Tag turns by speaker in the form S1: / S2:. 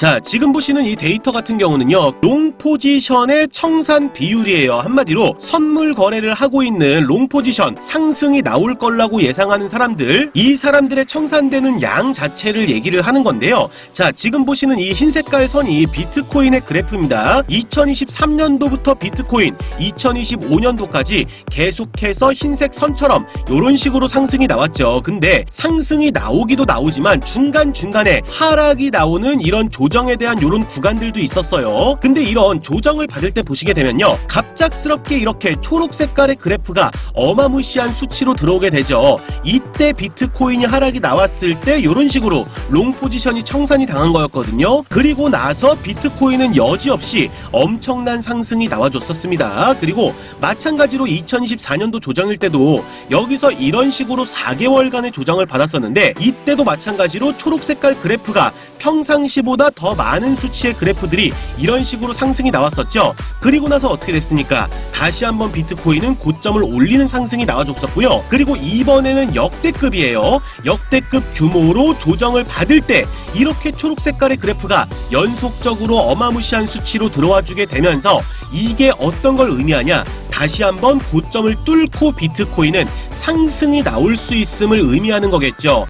S1: 자, 지금 보시는 이 데이터 같은 경우는요, 롱 포지션의 청산 비율이에요. 한마디로 선물 거래를 하고 있는 롱 포지션 상승이 나올 걸라고 예상하는 사람들, 이 사람들의 청산되는 양 자체를 얘기를 하는 건데요. 자, 지금 보시는 이 흰 색깔 선이 비트코인의 그래프입니다. 2023년도부터 비트코인, 2025년도까지 계속해서 흰색 선처럼 이런 식으로 상승이 나왔죠. 근데 상승이 나오기도 나오지만 중간중간에 하락이 나오는 이런 조 정에 대한 이런 구간들도 있었어요. 근데 이런 조정을 받을 때 보시게 되면요. 갑작스럽게 이렇게 초록 색깔의 그래프가 어마무시한 수치로 들어오게 되죠. 이때 비트코인이 하락이 나왔을 때 이런 식으로 롱 포지션이 청산이 당한 거였거든요. 그리고 나서 비트코인은 여지없이 엄청난 상승이 나와줬었습니다. 그리고 마찬가지로 2024년도 조정일 때도 여기서 이런 식으로 4개월간의 조정을 받았었는데 이때도 마찬가지로 초록 색깔 그래프가 평상시보다 더 많은 수치의 그래프들이 이런 식으로 상승이 나왔었죠. 그리고 나서 어떻게 됐습니까? 다시 한번 비트코인은 고점을 올리는 상승이 나와줬었고요. 그리고 이번에는 역대급이에요. 역대급 규모로 조정을 받을 때 이렇게 초록 색깔의 그래프가 연속적으로 어마무시한 수치로 들어와 주게 되면서 이게 어떤 걸 의미하냐? 다시 한번 고점을 뚫고 비트코인은 상승이 나올 수 있음을 의미하는 거겠죠.